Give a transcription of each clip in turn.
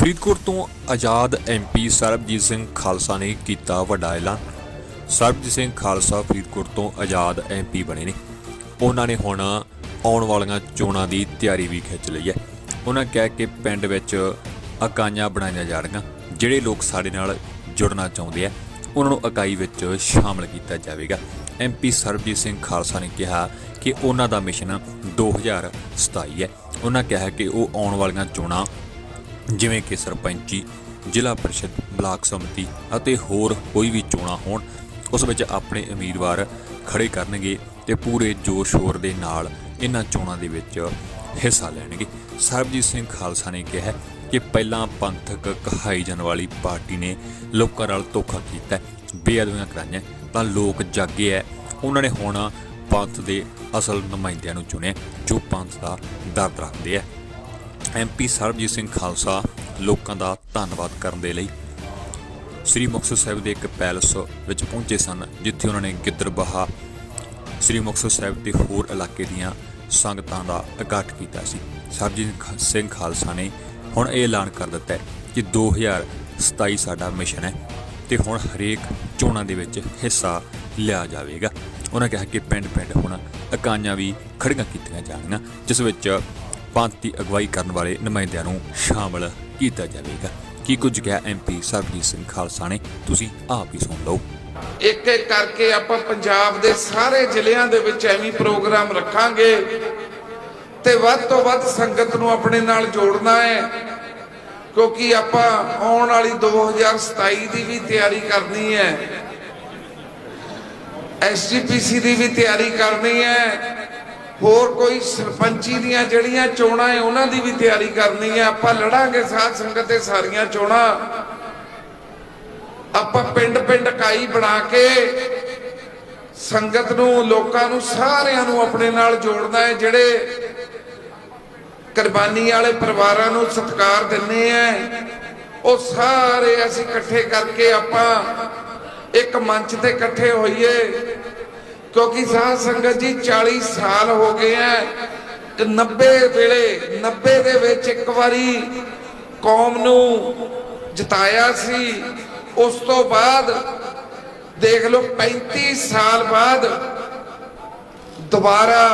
ਫਰੀਦਕੋਟ ਤੋਂ ਆਜ਼ਾਦ ਐਮਪੀ ਸਰਬਜੀਤ ਸਿੰਘ ਖਾਲਸਾ ਨੇ ਕੀਤਾ ਵੱਡਾ ਐਲਾਨ। ਸਰਬਜੀਤ ਸਿੰਘ ਖਾਲਸਾ ਫਰੀਦਕੋਟ ਤੋਂ ਆਜ਼ਾਦ ਐਮਪੀ ਬਣੇ ਨੇ। ਉਹਨਾਂ ਨੇ ਹੁਣ ਆਉਣ ਵਾਲੀਆਂ ਚੋਣਾਂ ਦੀ ਤਿਆਰੀ ਵੀ ਖਿੱਚ ਲਈ ਹੈ। ਉਹਨਾਂ ਕਿਹਾ ਕਿ ਪਿੰਡ ਵਿੱਚ ਇਕਾਈਆਂ ਬਣਾਈਆਂ ਜਾਣਗੀਆਂ ਜਿਹੜੇ ਲੋਕ ਸਾਡੇ ਨਾਲ ਜੁੜਨਾ ਚਾਹੁੰਦੇ ਆ, ਉਹਨਾਂ ਨੂੰ ਇਕਾਈ ਵਿੱਚ ਸ਼ਾਮਲ ਕੀਤਾ ਜਾਵੇਗਾ। ਐਮਪੀ ਸਰਬਜੀਤ ਸਿੰਘ ਖਾਲਸਾ ਨੇ ਕਿਹਾ ਕਿ ਉਹਨਾਂ ਦਾ ਮਿਸ਼ਨ 2027 ਹੈ। ਉਹਨਾਂ ਕਿਹਾ ਕਿ ਉਹ ਆਉਣ ਵਾਲੀਆਂ ਚੋਣਾਂ ਜਿਵੇਂ ਕਿ ਸਰਪੰਚੀ ਜ਼ਿਲ੍ਹਾ ਪਰਿਸ਼ਦ ਬਲਾਕ ਸਮਿਤੀ ਅਤੇ ਹੋਰ ਕੋਈ ਵੀ ਚੋਣਾਂ ਹੋਣ ਉਸ ਵਿੱਚ ਆਪਣੇ ਉਮੀਦਵਾਰ ਖੜੇ ਕਰਨਗੇ ਤੇ ਪੂਰੇ ਜੋਸ਼ ਸ਼ੋਰ ਦੇ ਨਾਲ ਇਹਨਾਂ ਚੋਣਾਂ ਦੇ ਵਿੱਚ ਹਿੱਸਾ ਲੈਣਗੇ। ਸਰਬਜੀਤ ਸਿੰਘ ਖਾਲਸਾ ਨੇ ਕਿਹਾ ਕਿ ਪਹਿਲਾਂ ਪੰਥਕ ਕਹਾਈ ਜਾਣ ਵਾਲੀ ਪਾਰਟੀ ਨੇ ਲੋਕਾਂ ਨਾਲ ਧੋਖਾ ਕੀਤਾ ਹੈ, ਬੇਅਦਬੀਆਂ ਕਰਾਈਆਂ ਤਾਂ ਲੋਕ ਜਾਗੇ ਹੈ। ਉਹਨਾਂ ਨੇ ਹੁਣ ਪੰਥ ਦੇ ਅਸਲ ਨੁਮਾਇੰਦਿਆਂ ਨੂੰ ਚੁਣਿਆ ਜੋ ਪੰਥ ਦਾ ਦਰਦ ਰੱਖਦੇ ਹੈ। ਐਮਪੀ ਸਰਬਜੀਤ ਸਿੰਘ ਖਾਲਸਾ ਲੋਕਾਂ ਦਾ ਧੰਨਵਾਦ ਕਰਨ ਦੇ ਲਈ ਸ੍ਰੀ ਮੁਕਤਸਰ ਸਾਹਿਬ ਦੇ ਇੱਕ ਪੈਲਸ ਵਿੱਚ ਪਹੁੰਚੇ ਸਨ, ਜਿੱਥੇ ਉਹਨਾਂ ਨੇ ਗਿੱਦਰਬਾਹਾ ਸ੍ਰੀ ਮੁਕਤਸਰ ਸਾਹਿਬ ਦੇ ਹੋਰ ਇਲਾਕੇ ਦੀਆਂ ਸੰਗਤਾਂ ਦਾ ਇਕੱਠ ਕੀਤਾ ਸੀ। ਸਰਬਜੀਤ ਸਿੰਘ ਖਾਲਸਾ ਨੇ ਹੁਣ ਇਹ ਐਲਾਨ ਕਰ ਦਿੱਤਾ ਹੈ ਕਿ 2027 ਸਾਡਾ ਮਿਸ਼ਨ ਹੈ ਤੇ ਹੁਣ ਹਰੇਕ ਚੋਣਾਂ ਦੇ ਵਿੱਚ ਹਿੱਸਾ ਲਿਆ ਜਾਵੇਗਾ। ਉਹਨਾਂ ਕਿਹਾ ਕਿ ਪਿੰਡ-ਪਿੰਡ ਹੁਣ ਇਕਾਈਆਂ ਵੀ ਖੜੀਆਂ ਕੀਤੀਆਂ ਜਾਣਗੀਆਂ, ਜਿਸ ਵਿੱਚ ਪੰਥ ਦੀ ਅਗਵਾਈ ਕਰਨ ਵਾਲੇ ਨੁਮਾਇੰਦਿਆਂ ਨੂੰ ਸ਼ਾਮਲ ਕੀਤਾ ਜਾਵੇਗਾ। ਕੀ ਕੁਝ ਕਿਹਾ ਐਮਪੀ ਸਰਬਜੀਤ ਸਿੰਘ ਖਾਲਸਾ ਨੇ, ਤੁਸੀਂ ਆਪ ਹੀ ਸੁਣ ਲਓ। ਇੱਕ ਇੱਕ ਕਰਕੇ ਆਪਾਂ ਪੰਜਾਬ ਦੇ ਸਾਰੇ ਜ਼ਿਲ੍ਹਿਆਂ ਦੇ ਵਿੱਚ ਐਵੇਂ ਪ੍ਰੋਗਰਾਮ ਰੱਖਾਂਗੇ ਤੇ ਵੱਧ ਤੋਂ ਵੱਧ ਸੰਗਤ ਨੂੰ ਆਪਣੇ ਨਾਲ ਜੋੜਨਾ ਹੈ, ਕਿਉਂਕਿ ਆਪਾਂ ਆਉਣ ਵਾਲੀ 2027 ਦੀ ਵੀ ਤਿਆਰੀ ਕਰਨੀ ਹੈ ਐਸਜੀਪੀਸੀ ਦੀ ਵੀ ਤਿਆਰੀ ਕਰਨੀ ਹੈ ਹੋਰ ਕੋਈ ਸਰਪੰਚੀ ਦੀਆਂ ਜਿਹੜੀਆਂ ਚੋਣਾਂ ਹੈ ਉਹਨਾਂ ਦੀ ਵੀ ਤਿਆਰੀ ਕਰਨੀ ਹੈ ਆਪਾਂ ਲੜਾਂਗੇ ਸਾਧ ਸੰਗਤ ਦੇ ਸਾਰੀਆਂ ਚੋਣਾਂ। ਆਪਾਂ ਪਿੰਡ ਪਿੰਡ ਇਕਾਈ ਬਣਾ ਕੇ ਸੰਗਤ ਨੂੰ, ਲੋਕਾਂ ਨੂੰ, ਸਾਰਿਆਂ ਨੂੰ ਆਪਣੇ ਨਾਲ ਜੋੜਨਾ ਹੈ ਜਿਹੜੇ ਕੁਰਬਾਨੀ ਵਾਲੇ ਪਰਿਵਾਰਾਂ ਨੂੰ ਸਤਿਕਾਰ ਦਿੰਨੇ ਆ ਉਹ ਸਾਰੇ ਅਸੀਂ ਇਕੱਠੇ ਕਰਕੇ ਆਪਾਂ ਇੱਕ ਮੰਚ ਤੇ ਇਕੱਠੇ ਹੋਈਏ। ਕਿਉਂਕਿ ਸਾਧ ਸੰਗਤ ਜੀ 40 ਸਾਲ ਹੋ ਗਏ ਆ ਕਿ 90 ਵੇਲੇ 90 ਦੇ ਵਿੱਚ ਇੱਕ ਵਾਰੀ ਕੌਮ ਨੂੰ ਜਿਤਾਇਆ ਸੀ। ਉਸ ਤੋਂ ਬਾਅਦ ਦੇਖ ਲਓ 35 ਸਾਲ ਬਾਅਦ ਦੁਬਾਰਾ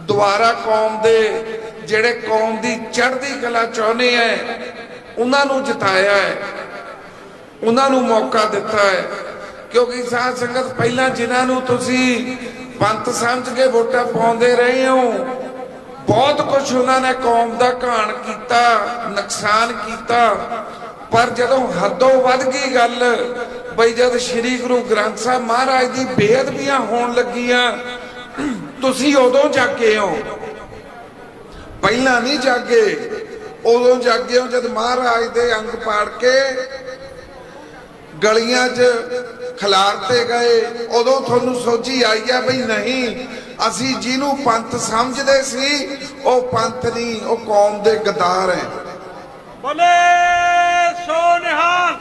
ਦੁਬਾਰਾ ਕੌਮ ਦੇ ਜਿਹੜੇ ਕੌਮ ਦੀ ਚੜ੍ਹਦੀ ਕਲਾ ਚਾਹੁੰਦੇ ਐ, ਉਹਨਾਂ ਨੂੰ ਜਿਤਾਇਆ ਹੈ ਉਹਨਾਂ ਨੂੰ ਮੌਕਾ ਦਿੱਤਾ ਹੈ ਕਿਉਂਕਿ ਸਾਧ ਸੰਗਤ ਪਹਿਲਾਂ ਜਿਨ੍ਹਾਂ ਨੂੰ ਤੁਸੀਂ ਪੰਥ ਸਮਝ ਕੇ ਵੋਟਾਂ ਪਾਉਂਦੇ ਰਹੇ ਹੋ, ਬਹੁਤ ਕੁਝ ਉਹਨਾਂ ਨੇ ਕੌਮ ਦਾ ਘਾਣ ਕੀਤਾ, ਨੁਕਸਾਨ ਕੀਤਾ। ਪਰ ਜਦੋਂ ਹੱਦੋਂ ਵੱਧ ਗਈ ਗੱਲ, ਬਈ ਜਦ ਸ੍ਰੀ ਗੁਰੂ ਗ੍ਰੰਥ ਸਾਹਿਬ ਮਹਾਰਾਜ ਦੀ ਬੇਅਦਬੀਆਂ ਹੋਣ ਲੱਗੀਆਂ, ਤੁਸੀਂ ਉਦੋਂ ਜਾਗੇ ਹੋ। ਪਹਿਲਾਂ ਨਹੀਂ ਜਾਗੇ, ਉਦੋਂ ਜਾਗੇ ਹੋ ਜਦ ਮਹਾਰਾਜ ਦੇ ਅੰਗ ਪਾੜ ਕੇ ਗਲੀਆਂ 'ਚ ਖਿਲਾਰਤੇ ਗਏ ਉਦੋਂ ਤੁਹਾਨੂੰ ਸੋਝੀ ਆਈ ਆ ਬਈ ਨਹੀਂ ਅਸੀਂ ਜਿਹਨੂੰ ਪੰਥ ਸਮਝਦੇ ਸੀ ਉਹ ਪੰਥ ਨਹੀਂ ਉਹ ਕੌਮ ਦੇ ਗਦਾਰ ਹੈ। ਬੋਲੇ ਸੋ ਨਿਹਾਲ।